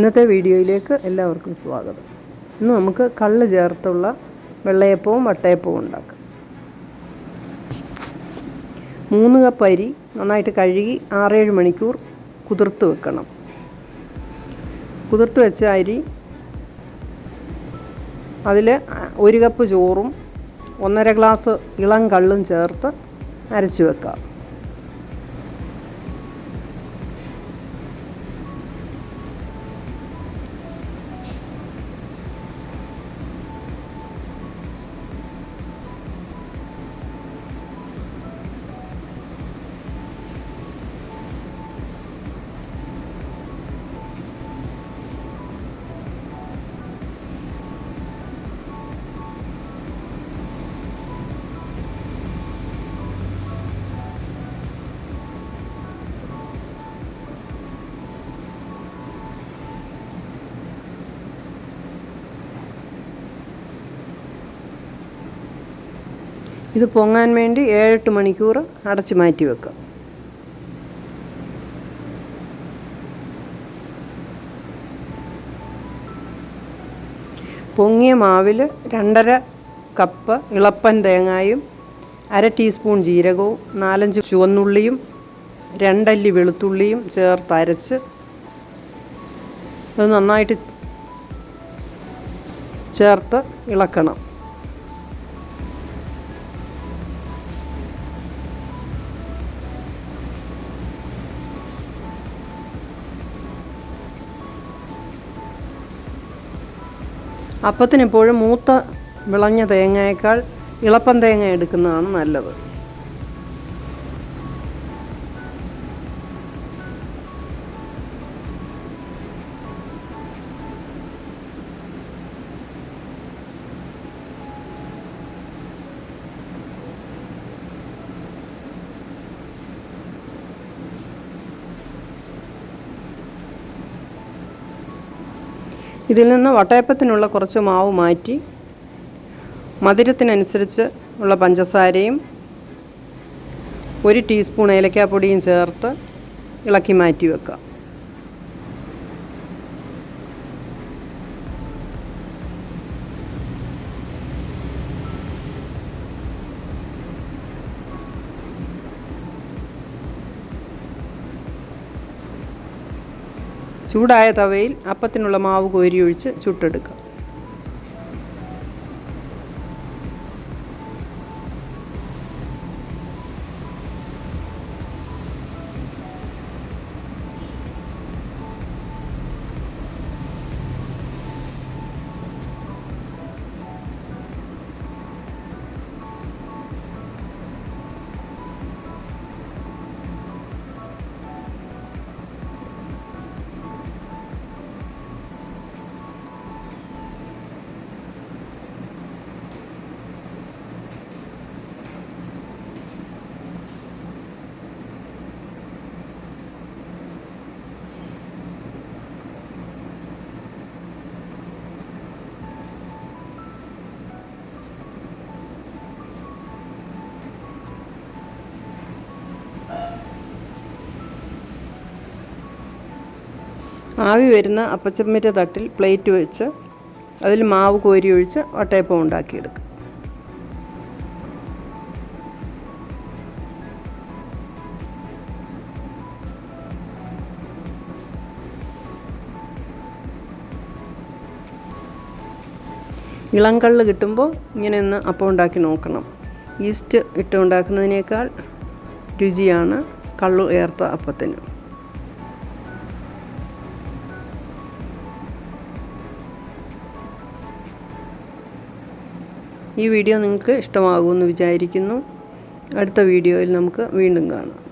ഇന്നത്തെ വീഡിയോയിലേക്ക് എല്ലാവർക്കും സ്വാഗതം. ഇന്ന് നമുക്ക് കള്ള് ചേർത്തുള്ള വെള്ളയപ്പവും വട്ടയപ്പവും ഉണ്ടാക്കാം. മൂന്ന് കപ്പ് അരി നന്നായിട്ട് കഴുകി ആറേഴ് മണിക്കൂർ കുതിർത്ത് വെക്കണം. കുതിർത്ത് വെച്ച അരി അതിൽ ഒരു കപ്പ് ചോറും ഒന്നര ഗ്ലാസ് ഇളം കള്ളും ചേർത്ത് അരച്ച് വെക്കാം. ഇത് പൊങ്ങാൻ വേണ്ടി ഏഴെട്ട് മണിക്കൂർ അടച്ചു മാറ്റി വെക്കാം. പൊങ്ങിയ മാവിൽ രണ്ടര കപ്പ് ഇളപ്പൻ തേങ്ങായും അര ടീസ്പൂൺ ജീരകവും നാലഞ്ച് ചുവന്നുള്ളിയും രണ്ടല്ലി വെളുത്തുള്ളിയും ചേർത്ത് അരച്ച് അത് നന്നായിട്ട് ചേർത്ത് ഇളക്കണം. അപ്പത്തിന് എപ്പോഴും മൂത്ത വിളഞ്ഞ തേങ്ങയേക്കാൾ ഇളപ്പം തേങ്ങ എടുക്കുന്നതാണ് നല്ലത്. ഇതിൽ നിന്ന് വട്ടയപ്പത്തിനുള്ള കുറച്ച് മാവ് മാറ്റി മധുരത്തിനനുസരിച്ച് ഉള്ള പഞ്ചസാരയും ഒരു ടീസ്പൂൺ ഏലക്കാപ്പൊടിയും ചേർത്ത് ഇളക്കി മാറ്റി വെക്കാം ചൂടായ തവയിൽ അപ്പത്തിനുള്ള മാവ് കോരിയൊഴിച്ച് ചുട്ടെടുക്കാം. ആവി വരുന്ന അപ്പച്ചമ്മിന്റെ തട്ടിൽ പ്ലേറ്റ് വെച്ച് അതിൽ മാവ് കോരി ഒഴിച്ച് വട്ടയപ്പം ഉണ്ടാക്കിയെടുക്കും. ഇളം കള്ള് കിട്ടുമ്പോൾ ഇങ്ങനെ ഒന്ന് അപ്പം ഉണ്ടാക്കി നോക്കണം. ഈസ്റ്റ് ഇട്ട് ഉണ്ടാക്കുന്നതിനേക്കാൾ രുചിയാണ് കള്ളു ഏർത്ത അപ്പത്തിന്. ഈ വീഡിയോ നിങ്ങൾക്ക് ഇഷ്ടമാകുമെന്ന് വിചാരിക്കുന്നു. അടുത്ത വീഡിയോയിൽ നമുക്ക് വീണ്ടും കാണാം.